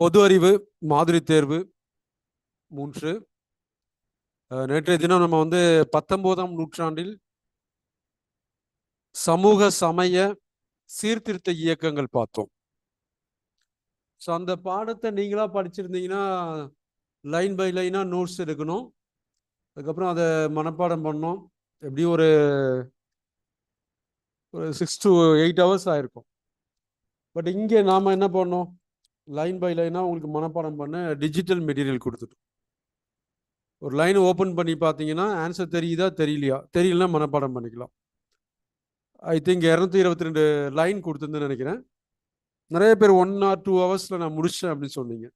பொது அறிவு மாதிரி தேர்வு மூன்று. நேற்றைய தினம் நம்ம வந்து பத்தொன்பதாம் நூற்றாண்டில் சமூக சமய சீர்திருத்த இயக்கங்கள் பார்த்தோம். ஸோ அந்த பாடத்தை நீங்களா படிச்சிருந்தீங்கன்னா லைன் பை லைனாக நோட்ஸ் எடுக்கணும். அதுக்கப்புறம் அதை மனப்பாடம் பண்ணோம். எப்படியும் ஒரு ஒரு சிக்ஸ் டு எயிட் ஹவர்ஸ் ஆயிருக்கும். பட் இங்கே நாம் என்ன பண்ணோம்? லைன் பை லைனாக உங்களுக்கு மனப்பாடம் பண்ண டிஜிட்டல் மெட்டீரியல் கொடுத்துட்டோம். ஒரு லைன் ஓப்பன் பண்ணி பார்த்தீங்கன்னா ஆன்சர் தெரியுதா தெரியலையா? தெரியலனா மனப்பாடம் பண்ணிக்கலாம். ஐ திங்க் இரநூத்தி இருபத்தி ரெண்டு லைன் கொடுத்துருந்துன்னு நினைக்கிறேன். நிறைய பேர் ஒன் ஆர் டூ ஹவர்ஸில் நான் முடித்தேன் அப்படின்னு சொன்னீங்க.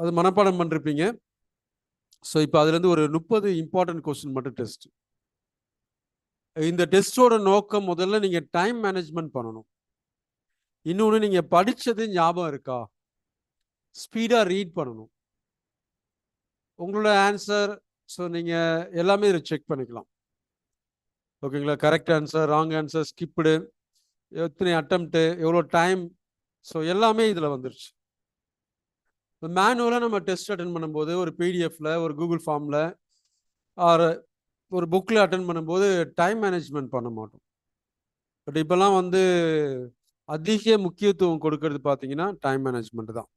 அது மனப்பாடம் பண்ணிருப்பீங்க. ஸோ இப்போ அதுலேருந்து ஒரு முப்பது இம்பார்ட்டன்ட் கொஸ்டின் மட்டும் டெஸ்ட் இந்த டெஸ்ட்டோட நோக்கம் முதல்ல நீங்கள் டைம் மேனேஜ்மெண்ட் பண்ணணும். இன்னொன்று நீங்கள் படித்தது ஞாபகம் இருக்கா? ஸ்பீடாக ரீட் பண்ணணும். உங்களோட ஆன்சர் ஸோ நீங்கள் எல்லாமே இதை செக் பண்ணிக்கலாம். ஓகேங்களா? Correct answer wrong answer skipped எத்தனை அட்டம்ப்ட்டு எவ்வளோ டைம் ஸோ எல்லாமே இதில் வந்துருச்சு. மேனுவலாக நம்ம டெஸ்ட் அட்டன் பண்ணும்போது ஒரு பிடிஎஃப்ல ஒரு கூகுள் ஃபார்மில் ஆர் ஒரு புக்கில் அட்டன் பண்ணும்போது டைம் மேனேஜ்மெண்ட் பண்ண மாட்டோம். பட் இப்போல்லாம் வந்து அதிக முக்கியத்துவம் கொடுக்கறது பார்த்தீங்கன்னா டைம் மேனேஜ்மெண்ட் தான்.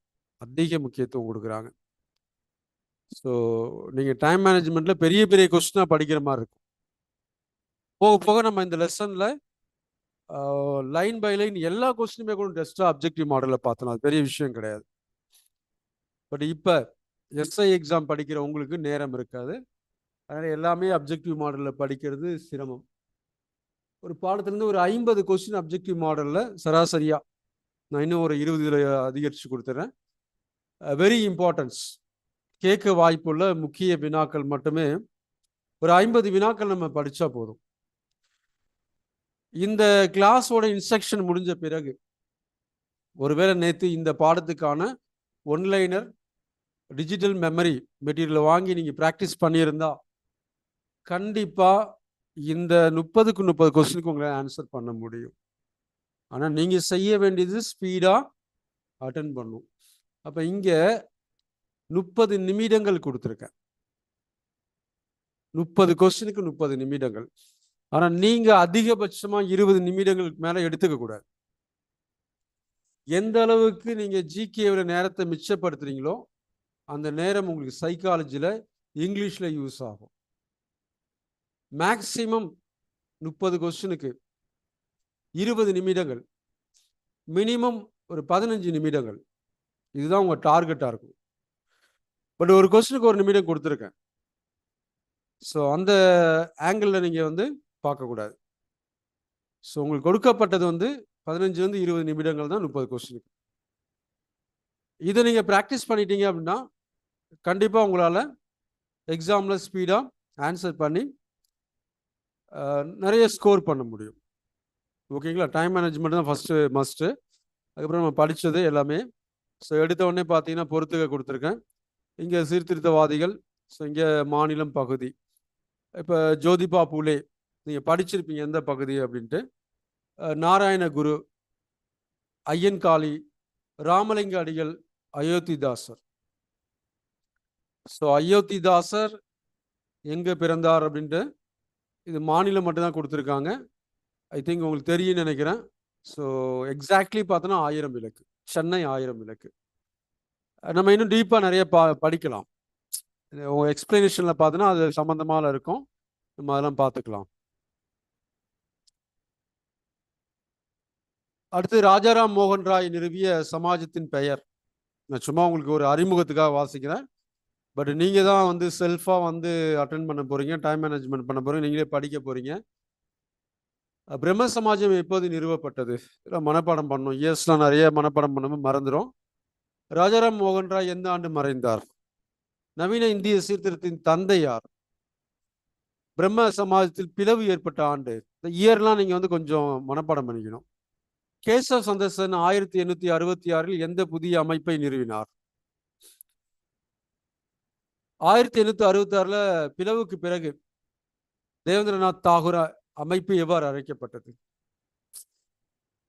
அதிக முக்கியத்துவம் கொடுக்குறாங்க. ஸோ நீங்கள் டைம் மேனேஜ்மெண்ட்டில் பெரிய பெரிய கொஸ்டினாக படிக்கிற மாதிரி இருக்கும். போக போக நம்ம இந்த லெசனில் லைன் பை லைன் எல்லா கொஸ்டினுமே கூட டெஸ்ட்டாக அப்ஜெக்டிவ் மாடலில் பார்த்தோம் அது பெரிய விஷயம் கிடையாது. பட் இப்போ எஸ்ஐ எக்ஸாம் படிக்கிற உங்களுக்கு நேரம் இருக்காது. அதனால் எல்லாமே அப்ஜெக்டிவ் மாடலில் படிக்கிறது சிரமம். ஒரு பாடத்துலேருந்து ஒரு ஐம்பது கொஸ்டின் அப்ஜெக்டிவ் மாடலில் சராசரியாக நான் இன்னும் ஒரு இருபதுல அதிகரித்து கொடுத்துட்றேன் வெரி இம்பார்ட்டன்ஸ் கேட்க வாய்ப்புள்ள முக்கிய வினாக்கள் மட்டுமே ஒரு ஐம்பது வினாக்கள் நம்ம படித்தா போதும். இந்த கிளாஸோட இன்ஸ்ட்ரக்ஷன் முடிஞ்ச பிறகு ஒருவேளை நேற்று இந்த பாடத்துக்கான ஒன்லைனர் டிஜிட்டல் மெமரி மெட்டீரியலை வாங்கி நீங்கள் ப்ராக்டிஸ் பண்ணியிருந்தா கண்டிப்பாக இந்த முப்பதுக்கு முப்பது கொஸ்டினுக்கு உங்களால் ஆன்சர் பண்ண முடியும். ஆனால் நீங்கள் செய்ய வேண்டியது ஸ்பீடாக அட்டன் பண்ணும். அப்போ இங்கே முப்பது நிமிடங்கள் கொடுத்துருக்கேன். முப்பது கொஸ்டினுக்கு முப்பது நிமிடங்கள். ஆனால் நீங்கள் அதிகபட்சமாக இருபது நிமிடங்களுக்கு மேலே எடுத்துக்க கூடாது. எந்த அளவுக்கு நீங்கள் ஜிகேவில் நேரத்தை மிச்சப்படுத்துறீங்களோ அந்த நேரம் உங்களுக்கு சைக்காலஜியில் இங்கிலீஷில் யூஸ் ஆகும். மேக்சிமம் முப்பது கொஸ்டினுக்கு இருபது நிமிடங்கள். மினிமம் ஒரு பதினஞ்சு நிமிடங்கள். இதுதான் உங்கள் டார்கெட்டாக இருக்கும். பட் ஒரு கொஸ்டினுக்கு ஒரு நிமிடம் கொடுத்துருக்கேன். ஸோ அந்த ஆங்கிளில் நீங்கள் வந்து பார்க்கக்கூடாது ஸோ உங்களுக்கு கொடுக்கப்பட்டது வந்து பதினஞ்சுலேருந்து இருபது நிமிடங்கள் தான் முப்பது கொஸ்டினுக்கு இதை நீங்கள் ப்ராக்டிஸ் பண்ணிட்டீங்க அப்படின்னா கண்டிப்பாக உங்களால் எக்ஸாமில் ஸ்பீடாக ஆன்சர் பண்ணி நிறைய ஸ்கோர் பண்ண முடியும். ஓகேங்களா டைம் மேனேஜ்மெண்ட் தான் ஃபஸ்ட்டு மஸ்ட்டு அதுக்கப்புறம் நம்ம படித்தது எல்லாமே. ஸோ எடுத்த உடனே பார்த்தீங்கன்னா பொறுத்துக்க கொடுத்துருக்கேன். இங்கே சீர்திருத்தவாதிகள் ஸோ இங்கே மாநிலம் பகுதி. இப்போ ஜோதிபா பூலே நீங்கள் படிச்சிருப்பீங்க எந்த பகுதி அப்படின்ட்டு. நாராயண குரு ஐயன்காளி ராமலிங்க அடிகள் அயோத்திதாசர். ஸோ அயோத்திதாசர் எங்கே பிறந்தார் அப்படின்ட்டு இது மாநிலம் மட்டும்தான் கொடுத்துருக்காங்க. ஐ திங்க் உங்களுக்கு தெரியும்னு நினைக்கிறேன். ஸோ எக்ஸாக்ட்லி பார்த்தோன்னா ஆயிரம் விளக்கு. சென்னை ஆயிரம் விளக்கு. நம்ம இன்னும் டீப்பாக நிறைய பா படிக்கலாம். உங்கள் எக்ஸ்பிளனேஷனில் பார்த்தோன்னா அது சம்மந்தமாக இருக்கும். நம்ம அதெல்லாம் பார்த்துக்கலாம். அடுத்து ராஜாராம் மோகன் ராய் நிறுவிய சமாஜத்தின் பெயர். நான் சும்மா உங்களுக்கு ஒரு அறிமுகத்துக்காக வாசிக்கிறேன். பட் நீங்கள் தான் வந்து செல்ஃபாக வந்து அட்டன் பண்ண போகிறீங்க டைம் மேனேஜ்மெண்ட் பண்ண போகிறீங்க நீங்களே படிக்க போகிறீங்க பிரம்ம சமாஜம் எப்போது நிறுவப்பட்டது? இதெல்லாம் மனப்பாடம் பண்ணோம் இயர்ஸ்லாம் நிறைய மனப்பாடம் பண்ணாமல் மறந்துடும் ராஜாராம் மோகன் ராய் எந்த ஆண்டு மறைந்தார்? நவீன இந்திய சீர்திருத்தின் தந்தை யார்? பிரம்ம சமாஜத்தில் பிளவு ஏற்பட்ட ஆண்டு. இந்த இயர்லாம் நீங்கள் வந்து கொஞ்சம் மனப்பாடம் பண்ணிக்கணும். கேசவ் சந்தர்சன் ஆயிரத்தி எண்ணூற்றி அறுபத்தி ஆறில் எந்த புதிய அமைப்பை நிறுவினார்? ஆயிரத்தி எண்ணூற்றி அறுபத்தி ஆறில் பிளவுக்கு பிறகு தேவேந்திரநாத் தாகூர் அமைப்பு எவ்வாறு அழைக்கப்பட்டது?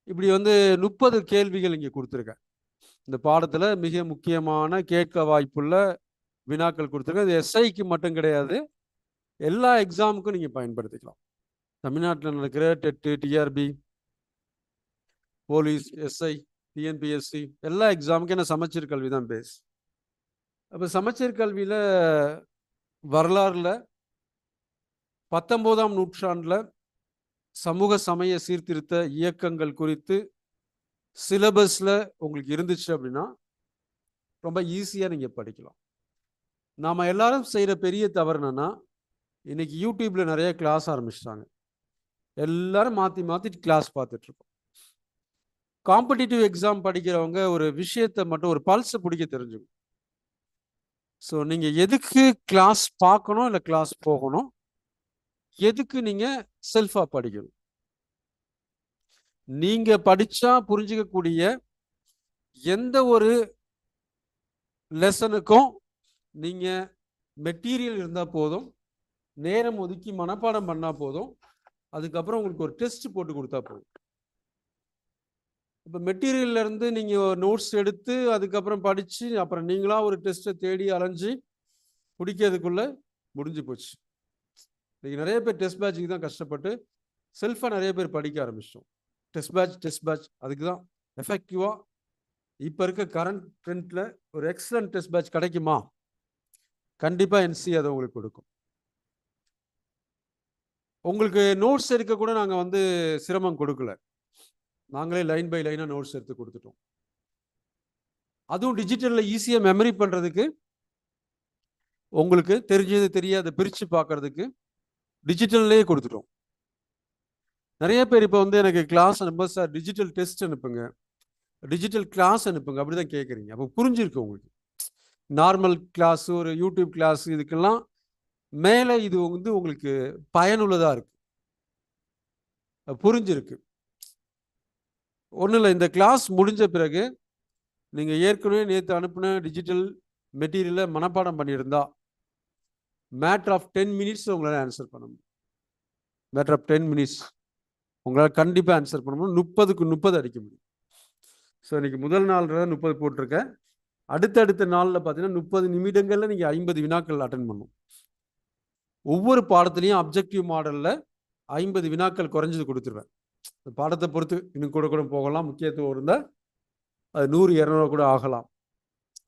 இப்படி வந்து முப்பது கேள்விகள் இங்கே கொடுத்துருக்கேன். இந்த பாடத்தில் மிக முக்கியமான கேட்க வாய்ப்புள்ள வினாக்கள் கொடுத்துருக்கேன். இது எஸ்ஐக்கு மட்டும் கிடையாது. எல்லா எக்ஸாமுக்கும் நீங்கள் பயன்படுத்திக்கலாம். தமிழ்நாட்டில் நடக்கிற TET TRP police SI TNPSC எல்லா எக்ஸாமுக்கும் என்ன சமச்சீர் கல்வி தான் பேஸ் அப்போ சமச்சீர் கல்வியில் வரலாறில் பத்தொம்போதாம் நூற்றாண்டில் சமூக சமய சீர்திருத்த இயக்கங்கள் குறித்து சிலபஸில் உங்களுக்கு இருந்துச்சு அப்படின்னா ரொம்ப ஈஸியாக நீங்கள் படிக்கலாம். நாம் எல்லாரும் செய்கிற பெரிய தவறு என்னென்னா இன்றைக்கி யூடியூப்பில் நிறைய கிளாஸ் ஆரம்பிச்சிட்டாங்க. எல்லாரும் மாற்றி மாற்றி கிளாஸ் பார்த்துட்ருக்கோம் காம்படிட்டிவ் எக்ஸாம் படிக்கிறவங்க ஒரு விஷயத்தை மட்டும் ஒரு பல்ஸை பிடிக்க தெரிஞ்சுக்கணும். ஸோ நீங்கள் எதுக்கு கிளாஸ் பார்க்கணும் இல்லை கிளாஸ் போகணும்? எதுக்கு நீங்கள் செல்ஃபாக படிக்கணும்? நீங்கள் படித்தா புரிஞ்சுக்கக்கூடிய எந்த ஒரு லெசனுக்கும் நீங்கள் மெட்டீரியல் இருந்தால் போதும். நேரம் ஒதுக்கி மனப்பாடம் பண்ணால் போதும். அதுக்கப்புறம் உங்களுக்கு ஒரு டெஸ்ட் போட்டு கொடுத்தா போதும். இப்போ மெட்டீரியல்ல இருந்து நோட்ஸ் எடுத்து அதுக்கப்புறம் படித்து அப்புறம் நீங்களாக ஒரு டெஸ்ட்டை தேடி அலைஞ்சு பிடிக்கிறதுக்குள்ளே முடிஞ்சு போச்சு. இன்னைக்கு நிறைய பேர் டெஸ்ட் பேட்சுக்கு தான் கஷ்டப்பட்டு செல்ஃபாக நிறைய பேர் படிக்க ஆரம்பிச்சிட்டோம். டெஸ்ட் பேட்ச் டெஸ்ட் பேட்ச் அதுக்கு தான் எஃபெக்டிவாக இப்போ இருக்க கரண்ட் ட்ரெண்டில் ஒரு எக்ஸலண்ட் டெஸ்ட் பேட்ச் கிடைக்குமா? கண்டிப்பாக என்சி அதை உங்களுக்கு கொடுக்கும். உங்களுக்கு நோட்ஸ் எடுக்க கூட நாங்கள் வந்து சிரமம் கொடுக்கல. நாங்களே லைன் பை லைனாக நோட்ஸ் எடுத்து கொடுத்துட்டோம். அதுவும் டிஜிட்டலில் ஈஸியாக மெமரி பண்ணுறதுக்கு உங்களுக்கு தெரிஞ்சது தெரியாத பிரித்து பார்க்கறதுக்கு டிஜிட்டல்லே கொடுத்துட்டோம். நிறைய பேர் இப்போ வந்து எனக்கு கிளாஸ் அனுப்ப சார் டிஜிட்டல் டெஸ்ட் அனுப்புங்க. டிஜிட்டல் கிளாஸ் அனுப்புங்க. அப்படி தான் கேட்குறீங்க அப்போ புரிஞ்சிருக்கு உங்களுக்கு. நார்மல் கிளாஸ் ஒரு யூடியூப் கிளாஸ் இதுக்கெல்லாம் மேலே இது வந்து உங்களுக்கு பயனுள்ளதாக இருக்குது புரிஞ்சிருக்கு. ஒன்றும் இல்லை இந்த கிளாஸ் முடிஞ்ச பிறகு நீங்கள் ஏற்கனவே நேற்று அனுப்பின டிஜிட்டல் மெட்டீரியலை மனப்பாடம் பண்ணியிருந்தா மேட்ரு ஆஃப் டென் மினிட்ஸ் உங்களால் ஆன்சர் பண்ண முடியும். மேட்ரு ஆஃப் டென் மினிட்ஸ் உங்களால் கண்டிப்பாக ஆன்சர் பண்ண முடியும். முப்பதுக்கு முப்பது அடிக்க முடியும். ஸோ இன்னைக்கு முதல் நாள் முப்பது போட்டிருக்கேன் அடுத்தடுத்த நாளில் பார்த்தீங்கன்னா முப்பது நிமிடங்களில் நீங்கள் ஐம்பது வினாக்கள் அட்டன் பண்ணும். ஒவ்வொரு பாடத்துலையும் அப்ஜெக்டிவ் மாடலில் ஐம்பது வினாக்கள் குறைஞ்சது கொடுத்துருவேன். பாடத்தை பொறுத்து இன்னும் கூட கூட போகலாம். முக்கியத்துவம் இருந்தால் அது நூறு இரநூறு கூட ஆகலாம்.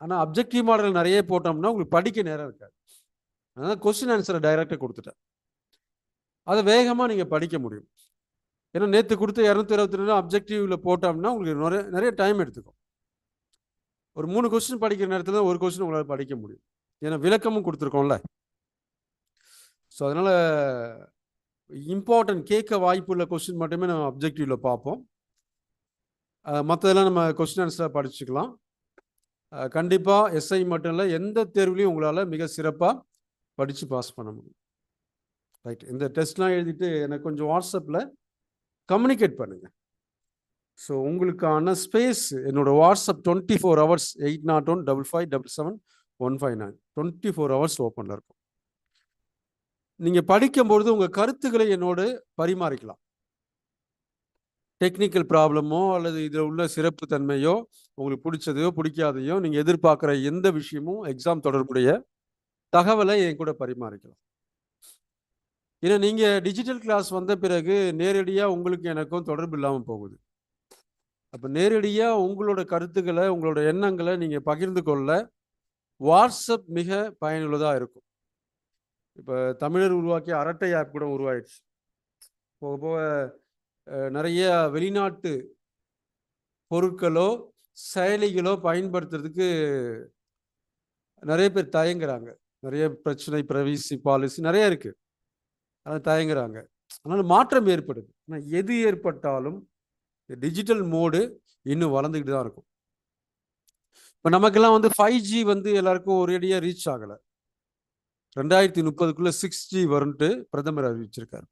ஆனால் அப்ஜெக்டிவ் மாடல் நிறைய போட்டோம்னா உங்களுக்கு படிக்க நேரம் இருக்காது. அதனால் கொஸ்டின் ஆன்சரை டைரெக்டாக கொடுத்துட்டேன். அதை வேகமாக நீங்கள் படிக்க முடியும். ஏன்னா நேற்று கொடுத்த இரநூத்தி இருபத்தி ரெண்டு அப்ஜெக்டிவில் போட்டோம்னா உங்களுக்கு நிறைய நிறைய டைம் எடுத்துக்கும். ஒரு மூணு கொஸ்டின் படிக்கிற நேரத்தில் தான் ஒரு கொஸ்டின் உங்களால் படிக்க முடியும். ஏன்னா விளக்கமும் கொடுத்துருக்கோம்ல. ஸோ அதனால் இம்பார்ட்டன்ட் கேட்க வாய்ப்புள்ள கொஸ்டின் மட்டுமே நம்ம அப்ஜெக்டிவ்ல பார்ப்போம். மற்றதெல்லாம் நம்ம கொஸ்டின் ஆன்சராக படிச்சுக்கலாம். கண்டிப்பாக எஸ்ஐ மட்டும் இல்லை எந்த தேர்வுலையும் உங்களால் மிக சிறப்பாக படித்து பாஸ் பண்ண முடியும். ரைட் இந்த டெஸ்ட்லாம் எழுதிட்டு எனக்கு கொஞ்சம் வாட்ஸ்அப்பில் கம்யூனிகேட் பண்ணுங்கள் ஸோ உங்களுக்கான ஸ்பேஸ் என்னோட WhatsApp twenty four hours eight nought one double five double seven one five nine twenty four hours ஓப்பனில் இருக்கும். நீங்கள் படிக்கும்பொழுது உங்கள் கருத்துக்களை என்னோடு பரிமாறிக்கலாம். டெக்னிக்கல் ப்ராப்ளமோ அல்லது இதில் உள்ள சிறப்பு தன்மையோ உங்களுக்கு பிடிச்சதையோ பிடிக்காதையோ நீங்கள் எதிர்பார்க்குற எந்த விஷயமும் எக்ஸாம் தொடர்புடைய தகவலை என் கூட பரிமாறிக்கலாம். ஏன்னா நீங்கள் டிஜிட்டல் கிளாஸ் வந்த பிறகு நேரடியாக உங்களுக்கு எனக்கும் தொடர்பு இல்லாமல் போகுது. அப்போ நேரடியாக உங்களோட கருத்துக்களை உங்களோட எண்ணங்களை நீங்கள் பகிர்ந்து கொள்ள வாட்ஸ்அப் மிக பயனுள்ளதாக இருக்கும். இப்போ தமிழர் உருவாக்கிய அரட்டை ஆப் கூட உருவாயிடுச்சு. போக போக நிறைய வெளிநாட்டு பொருட்களோ செயலிகளோ பயன்படுத்துறதுக்கு நிறைய பேர் தயங்குறாங்க. நிறைய பிரச்சனை பிரவிசி பாலிசி நிறைய இருக்குது அதை தயங்குறாங்க. அதனால் மாற்றம் ஏற்படுது. ஆனால் எது ஏற்பட்டாலும் டிஜிட்டல் மோடு இன்னும் வளர்ந்துக்கிட்டு தான் இருக்கும். இப்போ நமக்கெல்லாம் வந்து ஃபைவ் ஜி வந்து எல்லாருக்கும் ஒரேடியாக ரீச் ஆகலை. ரெண்டாயிரத்தி முப்பதுக்குள்ளே சிக்ஸ் ஜி வரும்ட்டு பிரதமர் அறிவிச்சிருக்காரு.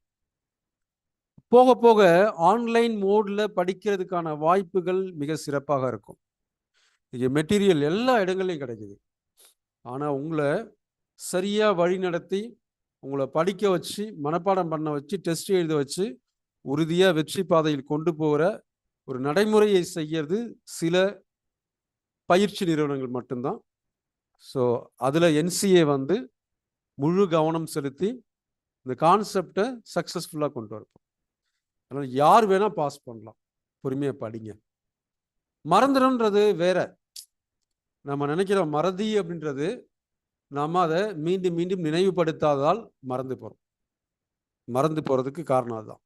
போக போக ஆன்லைன் மோடில் படிக்கிறதுக்கான வாய்ப்புகள் மிக சிறப்பாக இருக்கும். இங்கே மெட்டீரியல் எல்லா இடங்கள்லையும் கிடைக்குது. ஆனால் உங்களை சரியாக வழி நடத்தி உங்களை படிக்க வச்சு மனப்பாடம் பண்ண வச்சு டெஸ்ட் எழுத வச்சு உறுதியாக வெற்றி பாதையில் கொண்டு போகிற ஒரு நடைமுறையை செய்யறது சில பயிற்சி நிறுவனங்கள் மட்டும்தான். ஸோ அதில் என்சிஏ வந்து முழு கவனம் செலுத்தி இந்த கான்செப்டை சக்ஸஸ்ஃபுல்லாக கொண்டு வரப்போம் அதனால் யார் வேணால் பாஸ் பண்ணலாம். பொறுமையாக படிங்க. மறந்துடும்ன்றது வேற. நம்ம நினைக்கிறோம் மறதி அப்படின்றது நாம் அதை மீண்டும் மீண்டும் நினைவுபடுத்தாததால் மறந்து போகிறோம் மறந்து போகிறதுக்கு காரணம் அதுதான்.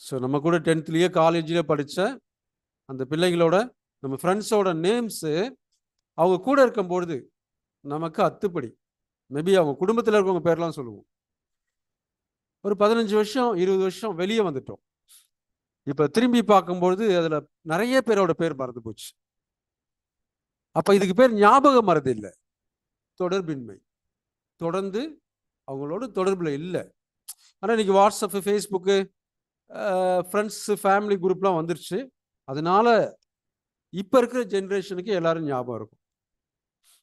ஸோ நம்ம கூட டென்த்லேயே காலேஜில் படித்த அந்த பிள்ளைகளோட நம்ம ஃப்ரெண்ட்ஸோட நேம்ஸு அவங்க கூட இருக்கும்பொழுது நமக்கு அத்துப்படி. மேபி அவங்க குடும்பத்தில் இருக்கவங்க பேர்லாம் சொல்லுவோம். ஒரு பதினஞ்சு வருஷம் இருபது வருஷம் வெளியே வந்துட்டோம். இப்போ திரும்பி பார்க்கும்பொழுது அதில் நிறைய பேரோட பேர் மறந்து போச்சு. அப்போ இதுக்கு பேர் ஞாபக மறதி இல்லை. தொடர்பின்மை. தொடர்ந்து அவங்களோட தொடர்பில் இல்லை. ஆனால் இன்றைக்கி வாட்ஸ்அப்பு ஃபேஸ்புக்கு ஃப்ரெண்ட்ஸு ஃபேமிலி குரூப்லாம் வந்துருச்சு. அதனால இப்போ இருக்கிற ஜென்ரேஷனுக்கு எல்லாரும் ஞாபகம் இருக்கும்.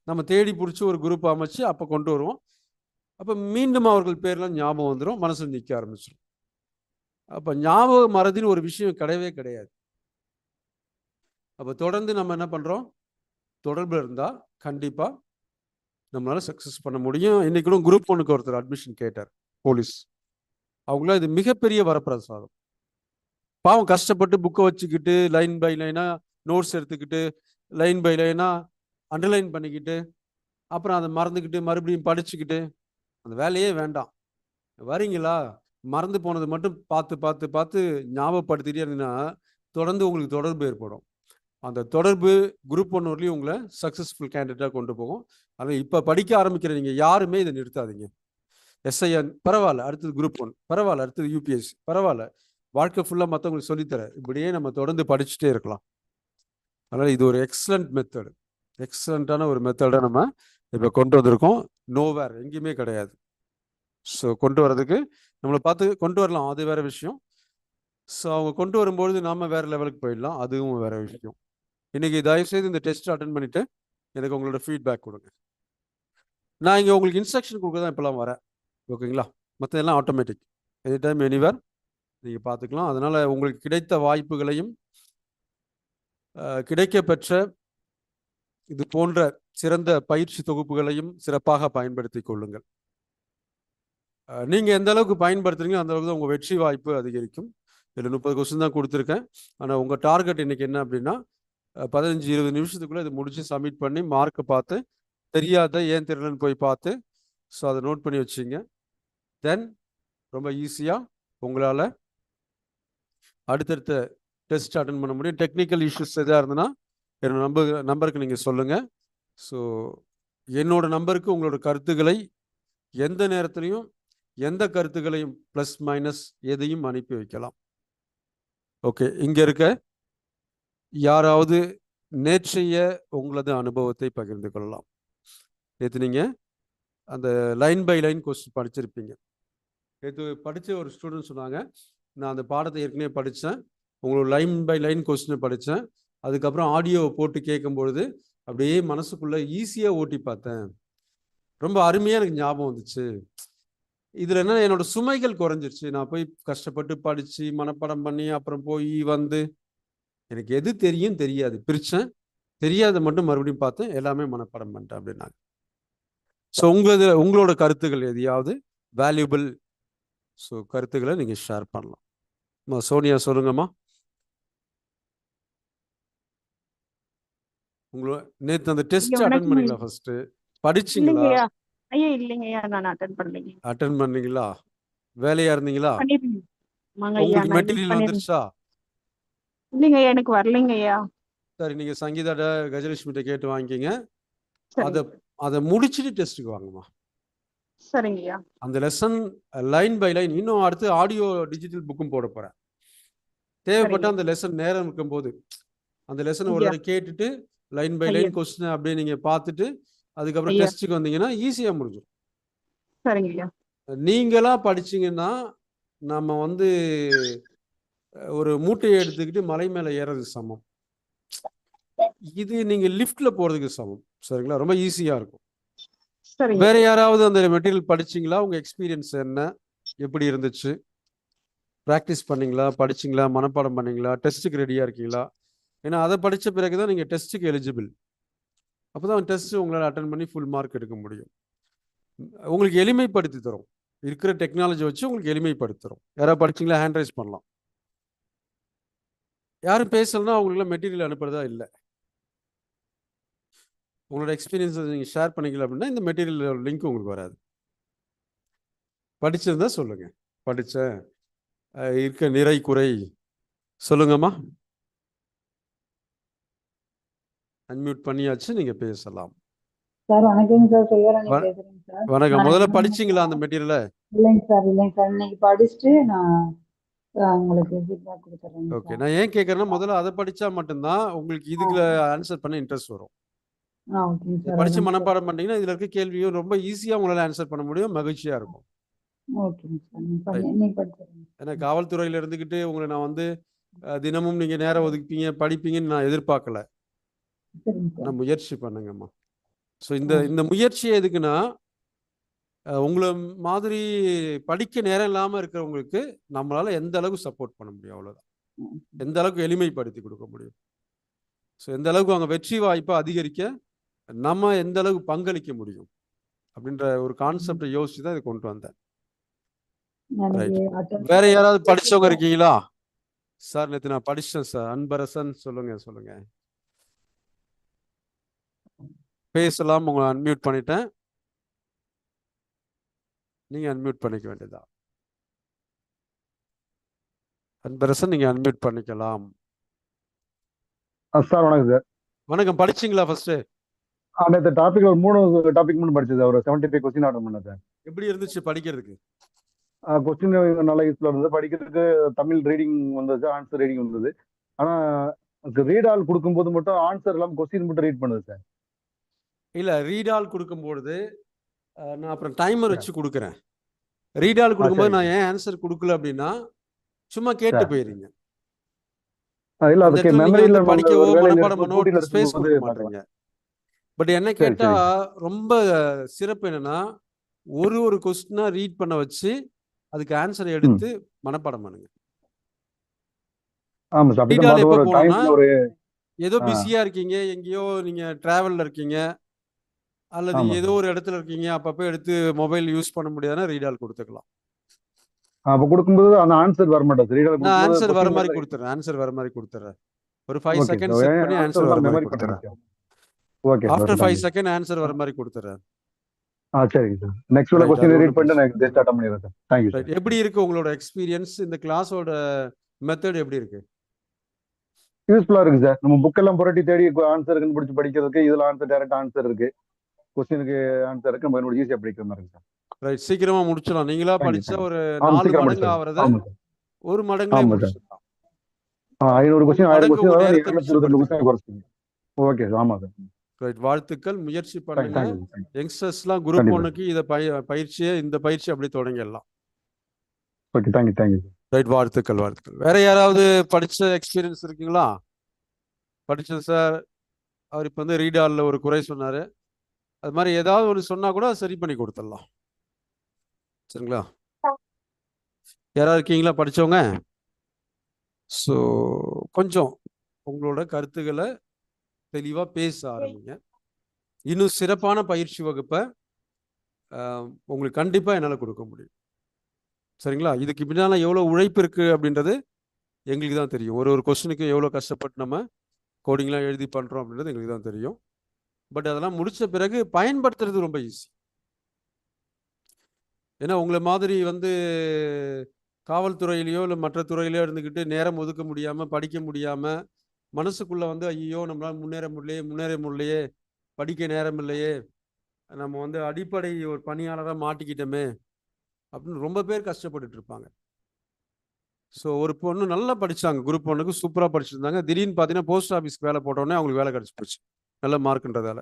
நம்ம தேடி பிடிச்சி ஒரு குரூப் அமைச்சு அப்போ கொண்டு வருவோம். அப்போ மீண்டும் அவர்கள் பேர்லாம் ஞாபகம் வந்துடும் மனசில் நிற்க ஆரம்பிச்சிடும் அப்போ ஞாபக மறதின்னு ஒரு விஷயம் கிடையவே கிடையாது. அப்போ தொடர்ந்து நம்ம என்ன பண்ணுறோம் தொடர்பில் இருந்தால் கண்டிப்பாக நம்மளால் சக்ஸஸ் பண்ண முடியும். இன்னைக்கு கூட குரூப் ஒன்றுக்கு ஒருத்தர் அட்மிஷன் கேட்டார் போலீஸ் அவங்களாம் இது மிகப்பெரிய வரப்பிரசாதம். பாவம் கஷ்டப்பட்டு புக்கை வச்சுக்கிட்டு லைன் பை லைனாக நோட்ஸ் எடுத்துக்கிட்டு லைன் பை லைனாக அண்டர்லைன் பண்ணிக்கிட்டு அப்புறம் அதை மறந்துக்கிட்டு மறுபடியும் படிச்சுக்கிட்டு அந்த வேலையே வேண்டாம். வரீங்களா? மறந்து போனது மட்டும் பார்த்து பார்த்து பார்த்து ஞாபகப்படுத்திட்டே இருந்தீங்கன்னா தொடர்ந்து உங்களுக்கு தொடர்பு ஏற்படும். அந்த தொடர்பு குரூப் ஒன் வரலையும் உங்களை சக்ஸஸ்ஃபுல் கேண்டிடேட்டாக கொண்டு போகும். அதனால் இப்போ படிக்க ஆரம்பிக்கிற நீங்கள் யாருமே இதை நிறுத்தாதீங்க. எஸ்ஐஎன் பரவாயில்ல அடுத்தது குரூப் ஒன் பரவாயில்ல அடுத்தது யூபிஎஸ் பரவாயில்ல. வாழ்க்கை ஃபுல்லாக மற்றவங்களுக்கு சொல்லித்தர இப்படியே நம்ம தொடர்ந்து படிச்சுட்டே இருக்கலாம். அதனால் இது ஒரு எக்ஸலண்ட் மெத்தடு எக்ஸலண்ட்டான ஒரு மெத்தடை நம்ம இப்போ கொண்டு வந்திருக்கோம். நோவேர் எங்கேயுமே கிடையாது. ஸோ கொண்டு வரதுக்கு நம்மளை பார்த்து கொண்டு வரலாம். அது வேற விஷயம். ஸோ அவங்க கொண்டு வரும்பொழுது நாம் வேறு லெவலுக்கு போயிடலாம். அதுவும் வேற விஷயம். இன்றைக்கி தயவுசெய்து இந்த டெஸ்ட் அட்டன் பண்ணிவிட்டு எனக்கு உங்களோட ஃபீட்பேக் கொடுங்க. நான் இங்கே உங்களுக்கு இன்ஸ்ட்ரக்ஷன் கொடுக்க தான் இப்போலாம் வரேன். ஓகேங்களா? மற்றதெல்லாம் ஆட்டோமேட்டிக் எனி டைம் எனிவேர் நீங்கள் பார்த்துக்கலாம். அதனால் உங்களுக்கு கிடைத்த வாய்ப்புகளையும் கிடைக்க பெற்ற இது போன்ற சிறந்த பயிற்சி தொகுப்புகளையும் சிறப்பாக பயன்படுத்தி கொள்ளுங்கள். நீங்கள் எந்த அளவுக்கு பயன்படுத்துறீங்களோ அந்த அளவுக்கு தான் உங்கள் வெற்றி வாய்ப்பு அதிகரிக்கும். இதில் முப்பது கொஸ்டின் தான் கொடுத்துருக்கேன். ஆனால் உங்கள் டார்கெட் இன்னைக்கு என்ன அப்படின்னா பதினஞ்சு இருபது நிமிஷத்துக்குள்ளே இது முடிச்சு சப்மிட் பண்ணி மார்க்கை பார்த்து தெரியாத ஏன் தெரியலன்னு போய் பார்த்து ஸோ அதை நோட் பண்ணி வச்சிங்க. தென் ரொம்ப ஈஸியாக உங்களால் அடுத்தடுத்த டெஸ்ட் அட்டன் பண்ண முடியும். டெக்னிக்கல் இஷ்யூஸ் எதாக இருந்ததுன்னா என்னோட நம்பர் நம்பருக்கு நீங்கள் சொல்லுங்கள் ஸோ என்னோட நம்பருக்கு உங்களோட கருத்துக்களை எந்த நேரத்துலையும் எந்த கருத்துக்களையும் ப்ளஸ் மைனஸ் எதையும் அனுப்பி வைக்கலாம். ஓகே இங்கே இருக்க யாராவது நேற்றைய உங்களது அனுபவத்தை பகிர்ந்து கொள்ளலாம். நேற்று நீங்கள் அந்த லைன் பை லைன் கொஸ்டின் படிச்சிருப்பீங்க. நேற்று படித்த ஒரு ஸ்டூடெண்ட் சொன்னாங்க நான் அந்த பாடத்தை ஏற்கனவே படித்தேன் உங்களோட லைன் பை லைன் கொஸ்டினை படித்தேன் அதுக்கப்புறம் ஆடியோவை போட்டு கேட்கும் பொழுது அப்படியே மனசுக்குள்ளே ஈஸியாக ஓட்டி பார்த்தேன். ரொம்ப அருமையாக எனக்கு ஞாபகம் வந்துச்சு. இதில் என்ன என்னோட சுமைகள் குறைஞ்சிருச்சு. நான் போய் கஷ்டப்பட்டு படித்து மனப்பாடம் பண்ணி அப்புறம் போய் வந்து எனக்கு எது தெரியும் தெரியாது. பிரித்தேன் தெரியாத மட்டும் மறுபடியும் பார்த்தேன். எல்லாமே மனப்பாடம் பண்ணிட்டேன் அப்படின்னாங்க. ஸோ உங்களது உங்களோட கருத்துக்கள் எதையாவது வேல்யூபிள் ஸோ கருத்துக்களை நீங்கள் ஷேர் பண்ணலாம். சோனியா சொல்லுங்கம்மா. உங்களோட நேற்று அந்த டெஸ்ட் அட்டன் பண்ணீங்களா ஃபர்ஸ்ட் படிச்சீங்களா? ஐயா இல்லைங்கய்யா நான் அட்டன் பண்ணலைங்க. அட்டன் பண்ணீங்களா? வேலையா இருந்தீங்களா? உங்களுக்கு மெட்டீரியல் வந்துருச்சா? இல்லைங்க எனக்கு வரலைங்க ஐயா சரி நீங்க சங்கீதாட்ட கஜலட்சுமிட்ட கேட்டு வாங்கிக்கிங்க. சரி. அதை அதை முடிச்சுட்டு டெஸ்ட்டுக்கு வாங்கம்மா. சரிங்க ஐயா அந்த லெசன் லைன் பை லைன் இன்னும் அடுத்து ஆடியோ டிஜிட்டல் புக்கும் போட போறேன். தேவைப்பட்ட. அந்த லெசன் நேரம் இருக்கும்போது அந்த லெசனை ஒரு கேட்டுட்டு லைன் பை. லைன் கொஸ்டின் அப்படியே நீங்க பார்த்துட்டு அதுக்கப்புறம். டெஸ்ட்டுக்கு வந்தீங்கன்னா ஈஸியா முடிஞ்சிடும். சரிங்க நீங்களா படிச்சீங்கன்னா நம்ம வந்து ஒரு மூட்டையை எடுத்துக்கிட்டு மலை மேல ஏறது சமம். இது நீங்க லிஃப்ட்ல போறதுக்கு சமம். சரிங்களா? ரொம்ப ஈஸியா இருக்கும். வேற யாராவது அந்த மெட்டீரியல் படிச்சீங்களா? உங்க எக்ஸ்பீரியன்ஸ் என்ன? எப்படி இருந்துச்சு? ப்ராக்டிஸ் பண்ணீங்களா? படிச்சீங்களா? மனப்பாடம் பண்ணீங்களா? டெஸ்ட்டுக்கு ரெடியா இருக்கீங்களா? ஏன்னா அதை படித்த பிறகு தான் நீங்கள் டெஸ்ட்டுக்கு எலிஜிபிள் அப்போ தான் டெஸ்ட்டு உங்களால் அட்டன் பண்ணி ஃபுல் மார்க் எடுக்க முடியும். உங்களுக்கு எளிமைப்படுத்தி தரும். இருக்கிற டெக்னாலஜி வச்சு உங்களுக்கு எளிமைப்படுத்தி தரும். யாராவது படிச்சிங்களா? ஹேண்ட் ரைஸ் பண்ணலாம். யாரும் பேசலைன்னா அவங்களுக்குலாம் மெட்டீரியல் அனுப்புறதா இல்லை. உங்களோட எக்ஸ்பீரியன்ஸை நீங்கள் ஷேர் பண்ணிக்கல அப்படின்னா இந்த மெட்டீரியல் லிங்க் உங்களுக்கு வராது. படிச்சிருந்தா சொல்லுங்கள் படித்தேன் இருக்க நிறை குறை சொல்லுங்கம்மா. அன்மியூட் பண்ணியாச்சு நீங்கள் பேசலாம். சார் வணக்கங்க சார். செல்வராணி பேசுறேங்க சார். வணக்கம். முதல்ல வணக்கம். படிச்சீங்களா அந்த மெட்டீரியலை? இல்லைங்க சார் இல்லைங்க சார். இன்னைக்கு படிச்சுட்டு நான் உங்களுக்கு ஃபீட்பேக் கொடுத்துட்றேங்க ஓகே நான் ஏன் கேட்குறேன்னா முதல்ல அதை படிச்சா மட்டும்தான் உங்களுக்கு இதுக்குள்ள ஆன்சர் பண்ண இன்ட்ரெஸ்ட் வரும். படிச்சு. மனப்பாடம் பண்ணீங்கன்னா இதுல இருக்க கேள்வியும் ரொம்ப ஈஸியா உங்களால ஆன்சர் பண்ண முடியும். மகிழ்ச்சியா இருக்கும். நீங்க ஏன்னா காவல்துறையில இருந்துகிட்டு உங்களை நான் வந்து தினமும் நீங்க நேரம் ஒதுக்கிப்பீங்க படிப்பீங்கன்னு நான் எதிர்பார்க்கல. நான் முயற்சி பண்ணுங்கம்மா. ஸோ இந்த. இந்த முயற்சி எதுக்குன்னா உங்களை மாதிரி படிக்க நேரம் இல்லாம இருக்கிறவங்களுக்கு நம்மளால எந்த அளவுக்கு சப்போர்ட் பண்ண முடியும் அவ்வளவுதான். எந்த அளவுக்கு எளிமைப்படுத்தி கொடுக்க முடியும். ஸோ எந்த அளவுக்கு அவங்க வெற்றி வாய்ப்பை அதிகரிக்க நம்ம எந்த அளவுக்கு பங்களிக்க முடியும் அப்படின்ற ஒரு கான்செப்டை யோசிச்சு தான் இதை கொண்டு வந்தேன். வேற யாராவது படிச்சவங்க இருக்கீங்களா? சார் நேற்று நான் படிச்சேன் சார். அன்பரசன் சொல்லுங்க சொல்லுங்க. பேசலாம் உங்களை அன்மியூட் பண்ணிட்டேன். நீங்க அன்மியூட் பண்ணிக்க வேண்டியதா? அன்பரசன் நீங்க அன்மியூட் பண்ணிக்கலாம். சார் வணக்கம் சார் வணக்கம். படிச்சீங்களா ஃபர்ஸ்ட் நேற்று டாபிக் ஒரு மூணு டாபிக் மட்டும் படிச்சது ஒரு செவன்டி ஃபைவ் கொஸ்டின் ஆர்டர் பண்ணேன் சார் எப்படி இருந்துச்சு படிக்கிறதுக்கு? கொஸ்டின் நல்லா யூஸ்ஃபுல்லாக இருந்தது. படிக்கிறதுக்கு தமிழ் ரீடிங் வந்தது ஆன்சர் ரீடிங் வந்தது. ஆனால் ரீட் ஆல் கொடுக்கும்போது மட்டும் ஆன்சர் இல்லாமல் கொஸ்டின் மட்டும் ரீட் பண்ணுது சார் இல்ல ரீடால் கொடுக்கும்பொழுது நான் அப்புறம் டைமர் வச்சு கொடுக்குறேன். ரீடால் கொடுக்கும்போது நான். ஏன் ஆன்சர் கொடுக்கல அப்படின்னா சும்மா கேட்டு வந்து படிக்கவோ மனப்பாடம் பண்ணவோ ஸ்பேஸ் கொடுக்க மாட்டீங்க. பட் என்ன கேட்டா ரொம்ப சிறப்பு என்னன்னா ஒரு ஒரு கொஸ்டினா ரீட் பண்ண வச்சு அதுக்கு ஆன்சரை எடுத்து மனப்பாடம் பண்ணுங்க. ஏதோ. பிஸியா இருக்கீங்க எங்கேயோ நீங்க டிராவல்ல இருக்கீங்க அல்லது. ஏதோ ஒரு இடத்துல இருக்கீங்க அப்பப்போ எடுத்து மொபைல் யூஸ் பண்ண முடியாதுன்னா ரீடால் கொடுத்துக்கலாம். அப்போ கொடுக்கும்போது அந்த ஆன்சர் வர மாட்டேன் ரீட் ஆல் நான் கொடுக்கும்போது ஆன்சர் வர மாதிரி கொடுத்துறேன் ஆன்சர் வர மாதிரி கொடுத்துறேன். ஒரு five okay second sir. Set பண்ணி ஆன்சர் வர மாதிரி கொடுத்துறேன். Okay after five thank you second answer வர மாதிரி கொடுத்துறேன். ஆ சரிங்க சார். நெக்ஸ்ட் உள்ள அது ரீட் பண்ணிட்டு நான் ஜஸ்ட் அட்டன் பண்ணிடுறேன் சார். Thank you sir. எப்படி இருக்கு உங்களோட எக்ஸ்பீரியன்ஸ் இந்த கிளாஸோட மெத்தட் எப்படி இருக்கு? யூஸ்ஃபுல்லா இருக்கு சார். நம்ம புக் எல்லாம் புரட்டி தேடி ஆன்சர் கண்டுபிடிச்சு படிக்கிறதுக்கு இதுல ஆன்சர் டைரக்ட் ஆன்சர் இருக்கு. கொஸ்டினுக்கு ஆன்சர் இருக்கு நம்ம ஈஸியா படிக்கிற மாதிரி இருக்கு சார். ரைட் சீக்கிரமா முடிச்சிடலாம். நீங்களா படிச்சா. ஒரு நாலு மடங்கு ஆவறத ஒரு சார். முடிச்சிடலாம். ஐநூறு கொஸ்டின் ஆயிரம் மடங்கு கொஸ்டின் குறைச்சிங்க ஓகே ஆமா சார். ரைட் வாழ்த்துக்கள். முயற்சி பண்ணுங்க. யங்ஸ்டர்ஸ்லாம் குரூப் ஒன்னுக்கு இதை பய பயிற்சியை இந்த பயிற்சி அப்படி தொடங்கிடலாம். Okay thank you thank you right வாழ்த்துக்கள் வாழ்த்துக்கள். வேற யாராவது படிச்ச எக்ஸ்பீரியன்ஸ் இருக்குங்களா? படிச்சது சார் அவர் இப்போ வந்து ரீடாலில் ஒரு குறை சொன்னாரு. அது மாதிரி ஏதாவது ஒன்று சொன்னா கூட சரி பண்ணி கொடுத்துடலாம். சரிங்களா? யாராவது இருக்கீங்களா? படிச்சவங்க? ஸோ கொஞ்சம் உங்களோட கருத்துக்களை தெளிவாக பேச ஆரம்பிங்க. இன்னும் சிறப்பான பயிற்சி வகுப்பை உங்களுக்கு கண்டிப்பாக என்னால் கொடுக்க முடியும். சரிங்களா? இதுக்கு பின்னால் எவ்வளோ உழைப்பு இருக்குது அப்படின்றது எங்களுக்கு தான் தெரியும். ஒரு ஒரு கொஸ்டினுக்கு எவ்வளோ கஷ்டப்பட்டு நம்ம கோடிங்லாம் எழுதி பண்ணுறோம் அப்படின்றது எங்களுக்கு தான் தெரியும். பட் அதெல்லாம் முடிச்ச பிறகு பயன்படுத்துறது ரொம்ப ஈஸி ஏன்னா உங்களை மாதிரி வந்து காவல்துறையிலையோ இல்லை மற்ற துறையிலையோ இருந்துக்கிட்டு நேரம் ஒதுக்க முடியாமல் படிக்க முடியாமல் மனசுக்குள்ளே வந்து ஐயோ நம்மளால் முன்னேற முடியலையே முன்னேற முடியலையே படிக்க நேரம் இல்லையே நம்ம வந்து அடிப்படை ஒரு பணியாளராக மாட்டிக்கிட்டோமே அப்படின்னு ரொம்ப பேர் கஷ்டப்பட்டுட்டு இருப்பாங்க. ஸோ ஒரு பொண்ணு நல்லா படிச்சாங்க குரூப் ஒன்றுக்கு சூப்பராக படிச்சிருந்தாங்க. திடீர்னு பார்த்தீங்கன்னா போஸ்ட் ஆஃபீஸ்க்கு வேலை போட்டோடனே அவங்களுக்கு வேலை கிடச்சி போச்சு. நல்ல மார்க்குன்றதால.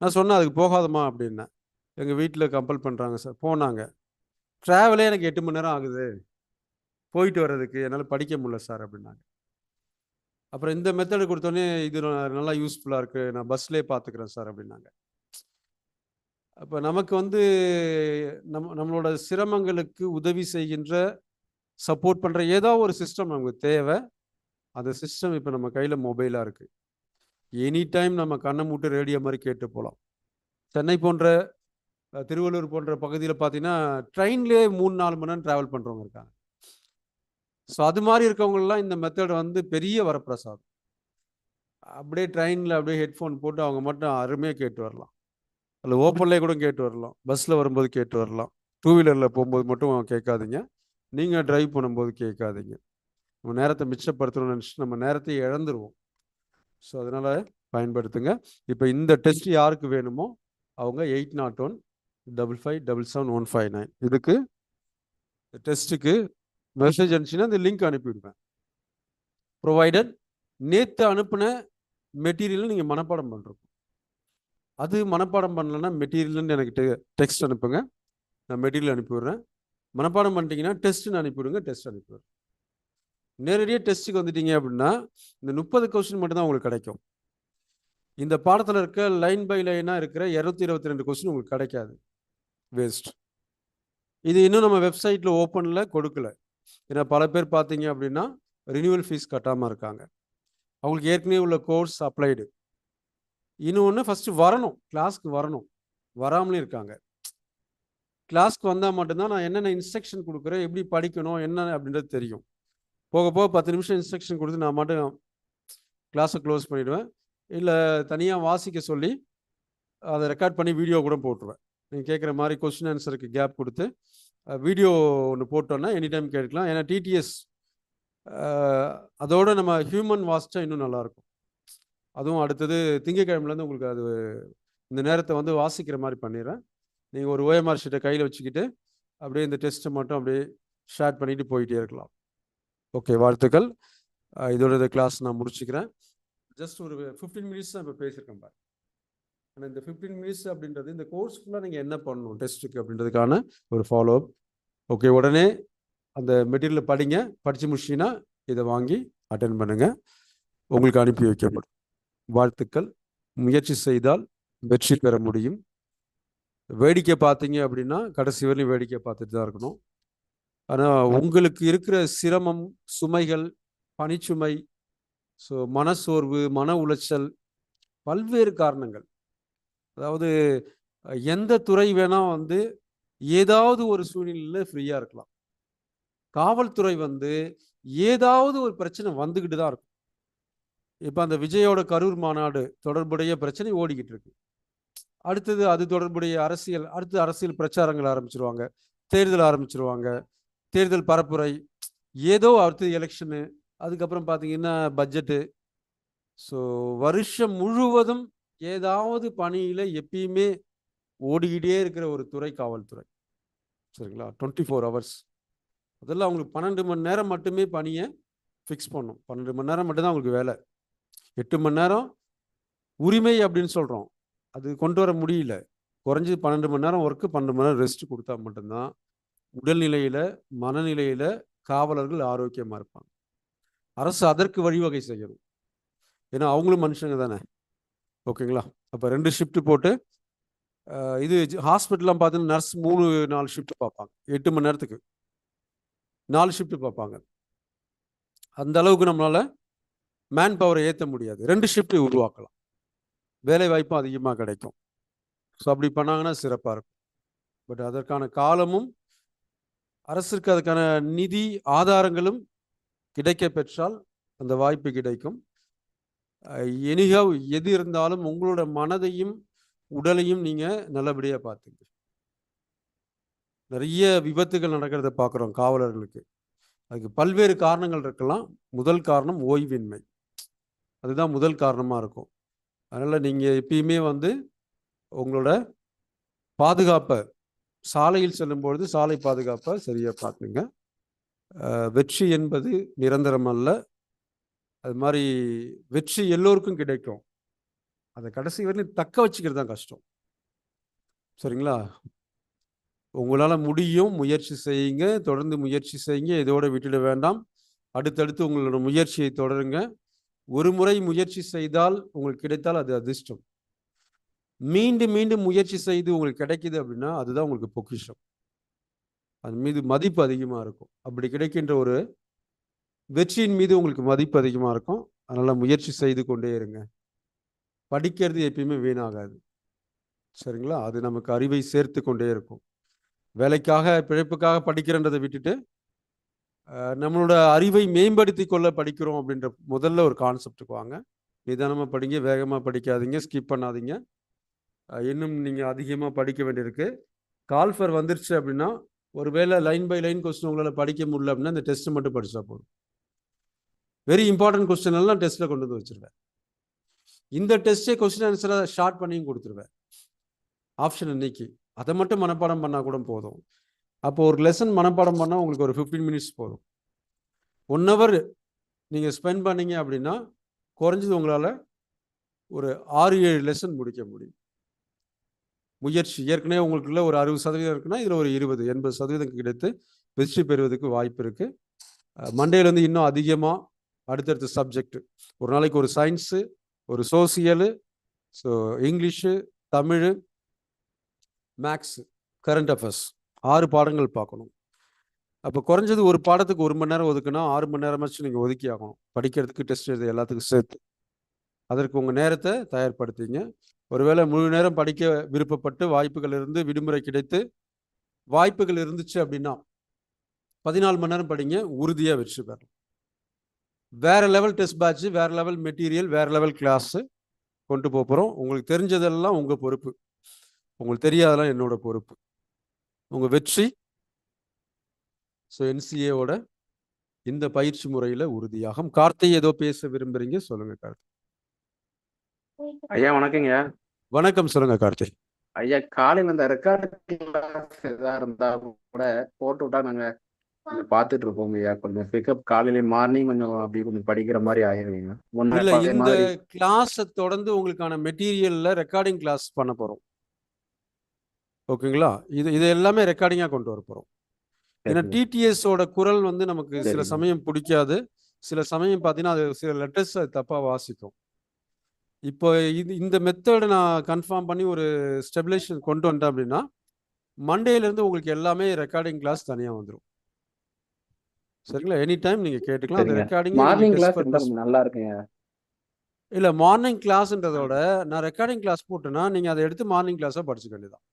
நான் சொன்னேன் அதுக்கு போகாதம்மா அப்படின்னேன். எங்கள் வீட்டில் கம்பல் பண்ணுறாங்க சார். போனாங்க. ட்ராவலே எனக்கு எட்டு மணி நேரம் ஆகுது. போயிட்டு வர்றதுக்கு என்னால் படிக்க முடியல சார் அப்படின்னாங்க. அப்புறம் இந்த மெத்தடு கொடுத்தோன்னே இது நல்லா யூஸ்ஃபுல்லாக இருக்குது நான் பஸ்லேயே பார்த்துக்கிறேன் சார் அப்படின்னாங்க. அப்போ நமக்கு வந்து நம் நம்மளோட சிரமங்களுக்கு உதவி செய்கின்ற சப்போர்ட் பண்ணுற ஏதோ ஒரு சிஸ்டம் நமக்கு தேவை. அந்த சிஸ்டம் இப்போ நம்ம கையில் மொபைலாக இருக்குது எனி டைம் நம்ம கண்ணை மூட்டு ரேடியோ மாதிரி கேட்டு போகலாம் சென்னை போன்ற திருவள்ளூர் போன்ற பகுதியில் பார்த்தீங்கன்னா ட்ரெயின்லேயே மூணு நாலு மணி நேரம் ட்ராவல் பண்ணுறவங்க இருக்காங்க. ஸோ அது மாதிரி இருக்கவங்கலாம் இந்த மெத்தட் வந்து பெரிய வரப்பிரசாதம். அப்படியே ட்ரெயினில் அப்படியே ஹெட்ஃபோன் போட்டு அவங்க மட்டும் அருமையாக கேட்டு வரலாம். அதில் ஓப்பன்லேயே கூட கேட்டு வரலாம். பஸ்ஸில் வரும்போது கேட்டு வரலாம். டூ வீலரில் போகும்போது மட்டும் கேட்காதீங்க. நீங்கள் ட்ரைவ் பண்ணும்போது கேட்காதீங்க. நம்ம நேரத்தை மிச்சப்படுத்தணும்னு நினச்சி நம்ம நேரத்தை இழந்துருவோம். ஸோ அதனால் பயன்படுத்துங்க. இப்போ இந்த டெஸ்ட் யாருக்கு வேணுமோ அவங்க eight nought one double five double seven one five nine இதுக்கு டெஸ்ட்டுக்கு மெசேஜ் அனுப்பிச்சின்னா இந்த லிங்க் அனுப்பிவிடுவேன் ப்ரொவைடட் நேற்று அனுப்பின மெட்டீரியலை நீங்கள் மனப்பாடம் பண்ணுறோம் அது மனப்பாடம் பண்ணலன்னா மெட்டீரியல்னு எனக்கு டெ டெக்ஸ்ட் அனுப்புங்க. நான் மெட்டீரியல் அனுப்பிவிடுறேன் மனப்பாடம் பண்ணிட்டீங்கன்னா டெஸ்ட்டுன்னு அனுப்பிவிடுங்க டெஸ்ட் அனுப்பிவிடுறேன் நேரடியாக டெஸ்ட்டுக்கு வந்துட்டீங்க அப்படின்னா இந்த முப்பது கொஸ்டின் மட்டும்தான் உங்களுக்கு கிடைக்கும். இந்த பாடத்தில் இருக்க லைன் பை லைனாக இருக்கிற இரநூத்தி இருபத்தி ரெண்டு கொஸ்டின் உங்களுக்கு கிடைக்காது. வேஸ்ட் இது இன்னும் நம்ம வெப்சைட்டில் ஓப்பனில் கொடுக்கல. ஏன்னா பல பேர் பார்த்தீங்க அப்படின்னா ரினியூவல் ஃபீஸ் கட்டாமல் இருக்காங்க. அவங்களுக்கு ஏற்கனவே உள்ள கோர்ஸ் அப்ளைடு இன்னொன்று ஃபஸ்ட்டு வரணும். கிளாஸ்க்கு வரணும். வராமலே இருக்காங்க. கிளாஸ்க்கு வந்தால் மட்டும்தான் நான் என்னென்ன இன்ஸ்ட்ரக்ஷன் கொடுக்குறேன் எப்படி படிக்கணும் என்ன அப்படின்றது தெரியும். போக போக பத்து நிமிஷம் இன்ஸ்ட்ரக்ஷன் கொடுத்து நான் மட்டும் கிளாஸை க்ளோஸ் பண்ணிவிடுவேன் இல்லை தனியாக வாசிக்க சொல்லி அதை ரெக்கார்ட் பண்ணி வீடியோ கூட போட்டுருவேன். நீங்கள் கேட்குற மாதிரி கொஸ்டின் ஆன்சருக்கு கேப் கொடுத்து வீடியோ ஒன்று போட்டோன்னா எனி டைம் கேட்கலாம் ஏன்னா டிடிஎஸ் அதோட நம்ம ஹியூமன் வாசிச்சா இன்னும் நல்லாயிருக்கும். அதுவும் அடுத்தது திங்கக்கிழமைலேருந்து உங்களுக்கு அது இந்த நேரத்தை வந்து வாசிக்கிற மாதிரி பண்ணிடுறேன். நீங்கள் ஒரு ஓஎம்ஆர் ஷீட்டை கையில் வச்சுக்கிட்டு அப்படியே இந்த டெஸ்ட்டை மட்டும் அப்படியே ஷேர் பண்ணிட்டு போயிட்டே இருக்கலாம். ஓகே வாழ்த்துக்கள். இதோட கிளாஸ் நான் முடிச்சுக்கிறேன். ஜஸ்ட் ஒரு ஃபிஃப்டீன் மினிட்ஸ் தான் இப்போ பேசியிருக்கேன் பாரு. ஆனால் இந்த ஃபிஃப்டீன் மினிட்ஸ் அப்படின்றது இந்த கோர்ஸ் ஃபுல்லாக நீங்கள் என்ன பண்ணணும் டெஸ்ட்டுக்கு அப்படின்றதுக்கான ஒரு ஃபாலோ அப் ஓகே உடனே அந்த மெட்டீரியல் படிங்க. படித்து முடிச்சிங்கன்னா இதை வாங்கி அட்டன் பண்ணுங்கள் உங்களுக்கு அனுப்பி வைக்கப்படும். வாழ்த்துக்கள். முயற்சி செய்தால் வெற்றி பெற முடியும். வேடிக்கை பார்த்தீங்க அப்படின்னா கடைசி வரையும் வேடிக்கை பார்த்துட்டு தான் இருக்கணும். ஆனால் உங்களுக்கு இருக்கிற சிரமம் சுமைகள் பணிச்சுமை ஸோ மனசோர்வு மன உளைச்சல் பல்வேறு காரணங்கள். அதாவது எந்த துறை வேணால் வந்து ஏதாவது ஒரு சூழ்நிலையில் ஃப்ரீயாக இருக்கலாம். காவல்துறை வந்து ஏதாவது ஒரு பிரச்சனை வந்துக்கிட்டு தான் இருக்கும். இப்போ அந்த விஜயோட கரூர் மாநாடு தொடர்புடைய பிரச்சனை ஓடிக்கிட்டு இருக்கு. அடுத்தது அது தொடர்புடைய அரசியல் அடுத்து அரசியல் பிரச்சாரங்கள் ஆரம்பிச்சிருவாங்க. தேர்தல் ஆரம்பிச்சிருவாங்க. தேர்தல் பரப்புரை ஏதோ அடுத்தது எலெக்ஷனு அதுக்கப்புறம் பார்த்தீங்கன்னா பட்ஜெட்டு ஸோ வருஷம் முழுவதும் ஏதாவது பணியில் எப்பயுமே ஓடிக்கிட்டே இருக்கிற ஒரு துறை காவல்துறை. சரிங்களா? டுவெண்ட்டி ஃபோர் ஹவர்ஸ் அதெல்லாம் அவங்களுக்கு பன்னெண்டு மணி நேரம் மட்டுமே பணியை ஃபிக்ஸ் பண்ணும். பன்னெண்டு மணி நேரம் மட்டும்தான் அவங்களுக்கு வேலை. எட்டு மணி நேரம் உரிமை அப்படின்னு சொல்கிறோம் அது கொண்டு வர முடியல. குறைஞ்சது பன்னெண்டு மணி நேரம் ஒர்க்கு பன்னெண்டு மணி நேரம் ரெஸ்ட் கொடுத்தா மட்டும்தான் உடல்நிலையில் மனநிலையில் காவலர்கள் ஆரோக்கியமாக இருப்பாங்க. அரசு அதற்கு வழிவகை செய்யணும். ஏன்னா அவங்களும் மனுஷங்க தானே. ஓகேங்களா? அப்போ ரெண்டு ஷிஃப்ட் போட்டு இது ஹாஸ்பிட்டல்லாம் பார்த்தீங்கன்னா நர்ஸ் மூணு நாலு ஷிஃப்ட் பார்ப்பாங்க எட்டு மணி நேரத்துக்கு. நாலு ஷிஃப்ட் பார்ப்பாங்க அந்த அளவுக்கு நம்மளால மேன் பவரை ஏற்ற முடியாது. ரெண்டு ஷிஃப்ட் உருவாக்கலாம். வேலை வாய்ப்பும் அதிகமாக கிடைக்கும். ஸோ அப்படி பண்ணாங்கன்னா சிறப்பாக இருக்கும். பட் அதற்கான காலமும் அரசுக்கு அதுக்கான நிதி ஆதாரங்களும் கிடைக்க பெற்றால் அந்த வாய்ப்பு கிடைக்கும். எனிகவ் எது இருந்தாலும் உங்களோட மனதையும் உடலையும் நீங்கள் நல்லபடியாக பார்த்துங்க. நிறைய விபத்துகள் நடக்கிறத பார்க்குறோம் காவலர்களுக்கு. அதுக்கு பல்வேறு காரணங்கள் இருக்கலாம். முதல் காரணம் ஓய்வின்மை. அதுதான் முதல் காரணமாக இருக்கும். அதனால் நீங்கள் எப்பயுமே வந்து உங்களோட பாதுகாப்பை சாலையில் செல்லும்பொழுது சாலை பாதுகாப்பை சரியாக பார்த்துங்க வெற்றி என்பது நிரந்தரம் அல்ல. அது மாதிரி வெற்றி எல்லோருக்கும் கிடைக்கும். அதை கடைசி வரையும் தக்க வச்சுக்கிறது தான் கஷ்டம். சரிங்களா? உங்களால் முடியும் முயற்சி செய்யுங்க தொடர்ந்து முயற்சி செய்யுங்க இதோட விட்டுட வேண்டாம். அடுத்தடுத்து உங்களோட முயற்சியை தொடருங்க. ஒரு முறை முயற்சி செய்தால் உங்களுக்கு கிடைத்தால் அது அதிர்ஷ்டம். மீண்டும் மீண்டும் முயற்சி செய்து உங்களுக்கு கிடைக்குது அப்படின்னா அதுதான் உங்களுக்கு பொக்கிஷம். அது மீது மதிப்பு அதிகமாக இருக்கும். அப்படி கிடைக்கின்ற ஒரு வெற்றியின் மீது உங்களுக்கு மதிப்பு அதிகமாக இருக்கும். அதனால் முயற்சி செய்து கொண்டே இருங்க. படிக்கிறது எப்பயுமே வீணாகாது. சரிங்களா? அது நமக்கு அறிவை சேர்த்து கொண்டே இருக்கும். வேலைக்காக பிழைப்புக்காக படிக்கிறன்றதை விட்டுட்டு நம்மளோட அறிவை மேம்படுத்தி கொள்ள படிக்கிறோம் அப்படின்ற முதல்ல ஒரு கான்செப்டுக்கு வாங்க. நிதானமாக படிங்க வேகமாக படிக்காதீங்க ஸ்கிப் பண்ணாதீங்க. இன்னும் நீங்கள் அதிகமாக படிக்க வேண்டியிருக்கு. கால்ஃபர் வந்துருச்சு அப்படின்னா ஒருவேளை லைன் பை லைன் கொஸ்டின் உங்களால் படிக்க முடியல அப்படின்னா இந்த டெஸ்ட்டு மட்டும் படித்தா போதும். வெரி இம்பார்ட்டன்ட் கொஸ்டின் எல்லாம் டெஸ்ட்டில் கொண்டு வந்து வச்சிருவேன். இந்த டெஸ்ட்டே கொஸ்டின் ஆன்சரை ஷார்ட் பண்ணியும் கொடுத்துருவேன். ஆப்ஷன் இன்னைக்கு அதை மட்டும் மனப்பாடம் பண்ணால் கூட போதும். அப்போ ஒரு லெசன் மனப்பாடம் பண்ணால் உங்களுக்கு ஒரு ஃபிஃப்டீன் மினிட்ஸ் போதும். ஒன் ஹவர் நீங்கள் ஸ்பெண்ட் பண்ணீங்க அப்படின்னா குறைஞ்சது உங்களால் ஒரு ஆறு ஏழு லெசன் முடிக்க முடியும். முயற்சி. ஏற்கனவே உங்களுக்குள்ள ஒரு அறுபது சதவீதம் இருக்குன்னா இதில் ஒரு இருபது எண்பது சதவீதம் கிடைத்து வெற்றி பெறுவதற்கு வாய்ப்பு இருக்குது மண்டேலேருந்து இன்னும் அதிகமாக அடுத்தடுத்த சப்ஜெக்ட் ஒரு நாளைக்கு ஒரு சயின்ஸு ஒரு social so English Tamil maths current affairs ஆறு பாடங்கள் பார்க்கணும். அப்போ குறைஞ்சது ஒரு பாடத்துக்கு ஒரு மணி நேரம் ஒதுக்குனா ஆறு மணி நேரமாச்சும் நீங்கள் ஒதுக்கி ஆகணும் படிக்கிறதுக்கு டெஸ்ட் எழுத எல்லாத்துக்கும் சேர்த்து. அதற்கு உங்கள் நேரத்தை தயார்படுத்திங்க. ஒருவேளை முழு நேரம் படிக்க விருப்பப்பட்டு வாய்ப்புகள் இருந்து விடுமுறை கிடைத்து வாய்ப்புகள் இருந்துச்சு அப்படின்னா பதினாலு மணி நேரம் படிங்க உறுதியாக வெற்றி பெறலாம். வேற லெவல் டெஸ்ட் பேட்சு வேறு லெவல் மெட்டீரியல் வேறு லெவல் கிளாஸு கொண்டு போக போகிறோம் உங்களுக்கு தெரிஞ்சதெல்லாம் உங்கள் பொறுப்பு. உங்களுக்கு தெரியாதெல்லாம் என்னோட பொறுப்பு. உங்கள் வெற்றி ஸோ என்சிஏவோட இந்த பயிற்சி முறையில் உறுதியாகும். கார்த்தை ஏதோ பேச விரும்புகிறீங்க சொல்லுங்கள் கார்த்தை ஐயா வணக்கங்க. வணக்கம் சொல்லுங்க கார்த்தி. ஐயா காலையில இந்த ரெக்கார்டு கிளாஸ் எதா இருந்தா கூட போட்டு விட்டா நாங்க கொஞ்சம் பார்த்துட்டு இருப்போம் ஐயா. கொஞ்சம் பிக்கப் காலையில மார்னிங் கொஞ்சம் அப்படி கொஞ்சம் படிக்கிற மாதிரி ஆயிருவீங்க. இல்ல இந்த கிளாஸை தொடர்ந்து உங்களுக்கான மெட்டீரியல்ல ரெக்கார்டிங் கிளாஸ் பண்ண போறோம். ஓகேங்களா? இது இது எல்லாமே ரெக்கார்டிங்கா கொண்டு வர போறோம் ஏன்னா. டிடிஎஸோட குரல் வந்து நமக்கு சில. சமயம் பிடிக்காது. சில சமயம் பார்த்தீங்கன்னா அது சில லெட்டர்ஸ் தப்பா வாசிக்கும். இப்போ இது இந்த மெத்தடை நான் கன்ஃபார்ம் பண்ணி ஒரு ஸ்டெபிலேஷன் கொண்டு வந்துட்டேன் அப்படின்னா மண்டேல இருந்து உங்களுக்கு எல்லாமே ரெக்கார்டிங் கிளாஸ் தனியா வந்துடும் சரிங்களா? எனி டைம் நீங்க கேட்டுக்கலாம். அந்த. ரெக்கார்டிங் மார்னிங் கிளாஸ் நல்லா இருக்குங்க. இல்ல மார்னிங் கிளாஸ்ன்றதோட நான் ரெக்கார்டிங் கிளாஸ் போட்டேன்னா நீங்க அதை எடுத்து மார்னிங் கிளாஸா படிச்சுக்க வேண்டியதான்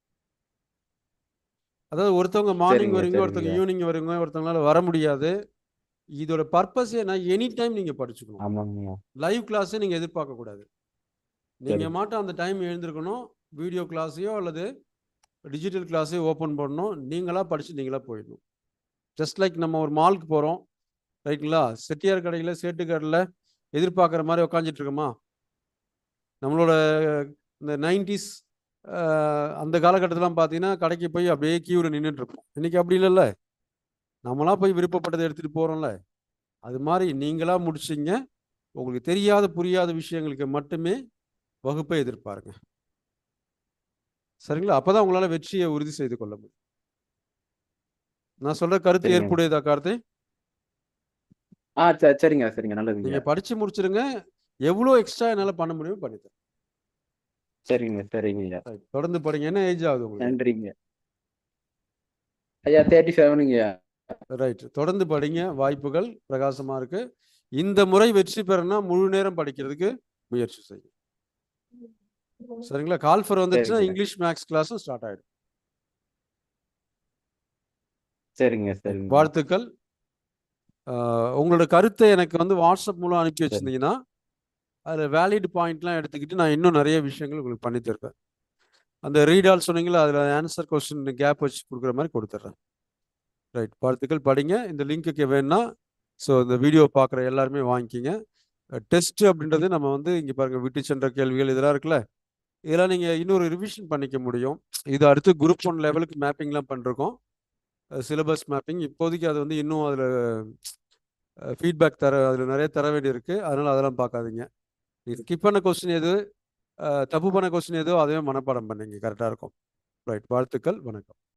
அதாவது ஒருத்தவங்க மார்னிங் வருவீங்க ஒருத்தவங்க. ஈவினிங் வருவீங்க ஒருத்தவங்களால வர முடியாது. இதோட பர்பஸ் என்ன? எனி டைம் நீங்க படிச்சுக்கணும். லைவ் கிளாஸே நீங்க எதிர்பார்க்க கூடாது. நீங்க சரி. மாட்டும் அந்த டைம் எழுந்திருக்கணும் வீடியோ கிளாஸையோ அல்லது டிஜிட்டல் கிளாஸையோ ஓப்பன் பண்ணணும். நீங்களா படிச்சு நீங்களா போயிடணும். ஜஸ்ட் லைக் நம்ம ஒரு மாலுக்கு போறோம். ரைட்டுங்களா? செட்டியார் கடையில் சேட்டு கடையில் எதிர்பார்க்குற மாதிரி உக்காந்துட்டு இருக்கோமா? நம்மளோட இந்த நைன்டிஸ் அந்த காலகட்டத்திலாம் பார்த்தீங்கன்னா கடைக்கு போய் அப்படியே கியூவில் நின்றுட்டு இருப்போம். இன்னைக்கு அப்படி இல்லைல்ல. நம்மளா போய் விருப்பப்பட்டதை எடுத்துகிட்டு போகிறோம்ல அது மாதிரி நீங்களா முடிச்சிங்க. உங்களுக்கு தெரியாத புரியாத விஷயங்களுக்கு மட்டுமே வகுப்பை எதிர்பாருங்க சரிங்களா? அப்பதான் உங்களால வெற்றியை உறுதி செய்து கொள்ள முடியும். நான் சொல்ற கருத்து. ஏற்புடையதா கார்த்தி? ஆ சரி சரிங்க சரிங்க நல்லதுங்க. நீங்க படிச்சு முடிச்சிருங்க. எவ்வளவு எக்ஸ்ட்ரா என்னால பண்ண முடியுமோ பண்ணித்தரேன் சரிங்க சரிங்க. தொடர்ந்து படிங்க என்ன ஏஜ் ஆகுது உங்களுக்கு? நன்றிங்க. ஐயா தேர்ட்டி செவனுங்க ரைட் தொடர்ந்து படிங்க. வாய்ப்புகள் பிரகாசமா இருக்கு. இந்த முறை வெற்றி பெறனா முழு நேரம் படிக்கிறதுக்கு முயற்சி செய்யுங்க. சரிங்களா? கால்ஃபர் வந்துச்சுன்னா. இங்கிலீஷ் மேக்ஸ் கிளாஸும் ஸ்டார்ட் ஆயிடும். சரிங்க சரிங்க. வாழ்த்துக்கள். உங்களோட கருத்தை எனக்கு வந்து வாட்ஸ்அப் மூலம் அனுப்பி வச்சிருந்தீங்கன்னா அதில் வேலிட் பாயிண்ட்லாம் எடுத்துக்கிட்டு நான் இன்னும் நிறைய விஷயங்கள் உங்களுக்கு பண்ணி தருவேன். அந்த ரீடால் சொன்னீங்களா அதில் ஆன்சர் கொஸ்டின் கேப் வச்சு கொடுக்குற மாதிரி கொடுத்துட்றேன். ரைட் வாழ்த்துக்கள். படிங்க. இந்த லிங்க்குக்கு வேணா ஸோ இந்த வீடியோ பார்க்குற எல்லாருமே வாங்கிக்கிங்க. டெஸ்ட் அப்படின்றது நம்ம வந்து இங்கே பாருங்க விட்டு சென்ற கேள்விகள் இதெல்லாம் இருக்குல்ல? இதெல்லாம் நீங்கள் இன்னொரு ரிவிஷன் பண்ணிக்க முடியும். இது அடுத்து குரூப் ஒன் லெவலுக்கு மேப்பிங்லாம் பண்ணிருக்கோம். சிலபஸ் மேப்பிங் இப்போதைக்கு அது வந்து இன்னும் அதில் ஃபீட்பேக் தர அதில் நிறைய தர வேண்டியிருக்கு. அதனால் அதெல்லாம் பார்க்காதீங்க. நீங்கள் ஸ்கிப் பண்ண கொஸ்டின் எது தப்பு பண்ண கொஸ்டின் எதோ அதையும் மனப்பாடம் பண்ணீங்க. கரெக்டாக இருக்கும். ரைட் வாழ்த்துக்கள். வணக்கம்.